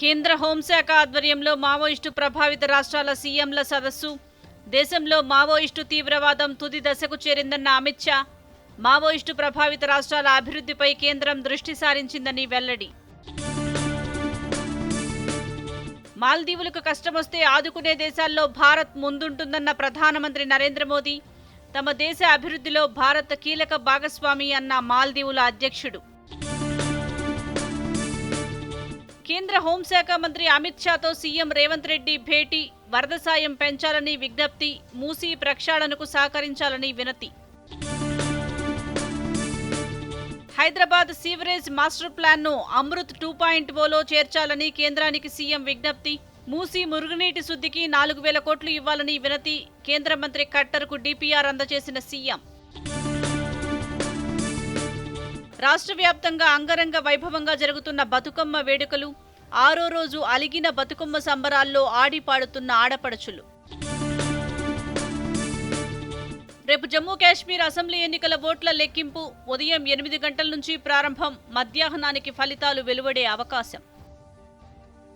కేంద్ర హోంశాఖ ఆధ్వర్యంలో మావోయిస్టు ప్రభావిత రాష్ట్రాల సీఎంల సదస్సు. దేశంలో మావోయిస్టు తీవ్రవాదం తుది దశకు చేరిందన్న అమిత్ షా. మావోయిస్టు ప్రభావిత రాష్ట్రాల అభివృద్ధిపై కేంద్రం దృష్టి సారించిందని వెల్లడి. మాల్దీవులకు కష్టమొస్తే ఆదుకునే దేశాల్లో భారత్ ముందుంటుందన్న ప్రధానమంత్రి నరేంద్ర మోదీ. తమ దేశ అభివృద్ధిలో భారత్ కీలక భాగస్వామి అన్న మాల్దీవుల అధ్యక్షుడు. కేంద్ర హోంశాఖ మంత్రి అమిత్ షాతో సీఎం రేవంత్ రెడ్డి భేటీ వరద సాయం పెంచాలని విజ్ఞప్తి మూసీ ప్రక్షాళనకు సహకరించాలని వినతి. హైదరాబాద్ సీవరేజ్ మాస్టర్ ప్లాన్ను అమృత్ టూ పాయింట్ ఓలో చేర్చాలని కేంద్రానికి సీఎం విజ్ఞప్తి. మూసీ మురుగునీటి శుద్ధికి నాలుగు వేల కోట్లు ఇవ్వాలని వినతి కేంద్ర మంత్రి ఖట్టర్కు డిపిఆర్ అందజేసిన సీఎం. రాష్ట్ర వ్యాప్తంగా అంగరంగ వైభవంగా జరుగుతున్న బతుకమ్మ వేడుకలు ఆరో రోజు అలిగిన బతుకమ్మ సంబరాల్లో ఆడి పాడుతున్న ఆడపడుచులు. రేపు జమ్మూ కాశ్మీర్ అసెంబ్లీ ఎన్నికల ఓట్ల లెక్కింపు ఉదయం ఎనిమిది గంటల నుంచి ప్రారంభం మధ్యాహ్నానికి ఫలితాలు వెలువడే అవకాశం.